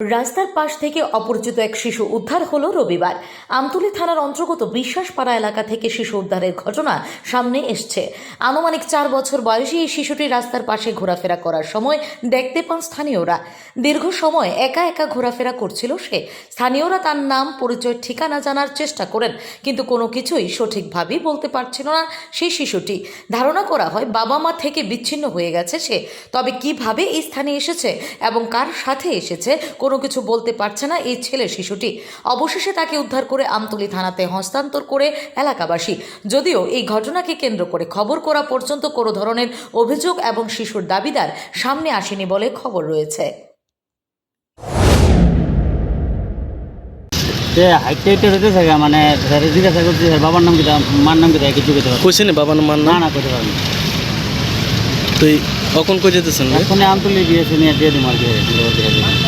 রাস্তার পাশ থেকে অপরিচিত এক শিশু উদ্ধার হলো রবিবার। আমতলী থানার অন্তর্গত বিশ্বাসপাড়া এলাকা থেকে শিশু উদ্ধারের ঘটনা সামনে এসছে। আনুমানিক চার বছর বয়সী এই শিশুটি রাস্তার পাশে ঘোরাফেরা করার সময় দেখতে পান স্থানীয়রা। দীর্ঘ সময় একা একা ঘোরাফেরা করছিল সে। স্থানীয়রা তার নাম, পরিচয়, ঠিকানা জানার চেষ্টা করেন, কিন্তু কোনো কিছুই সঠিকভাবে বলতে পারছিল না সেই শিশুটি। ধারণা করা হয় বাবা মা থেকে বিচ্ছিন্ন হয়ে গেছে সে। তবে কীভাবে এই স্থানে এসেছে এবং কার সাথে এসেছে কোনো কিছু বলতে পারছে না এই ছেলে শিশুটি অবশেষে তাকে উদ্ধার করে আমতলি থানাতে হস্তান্তর করে এলাকাবাসী যদিও এই ঘটনাকে কেন্দ্র করে খবর করা পর্যন্ত কোনো ধরনের অভিযোগ এবং শিশুর দাবিদার সামনে আসেনি বলে খবর রয়েছে হাইটে হাইটে হইতে থাকে মানে স্যারে জিজ্ঞাসা করছি স্যার বাবার নাম কিটা মার নাম কিটা কিছু করতে পারব কইছে নি মার না করতে পারব। তুই কখন কই যেতেছেন রে? এখনই আমতুলি দিয়েছে নিয়ে দিয়ে দিম আর কি সুন্দরবন থেকে দিয়ে।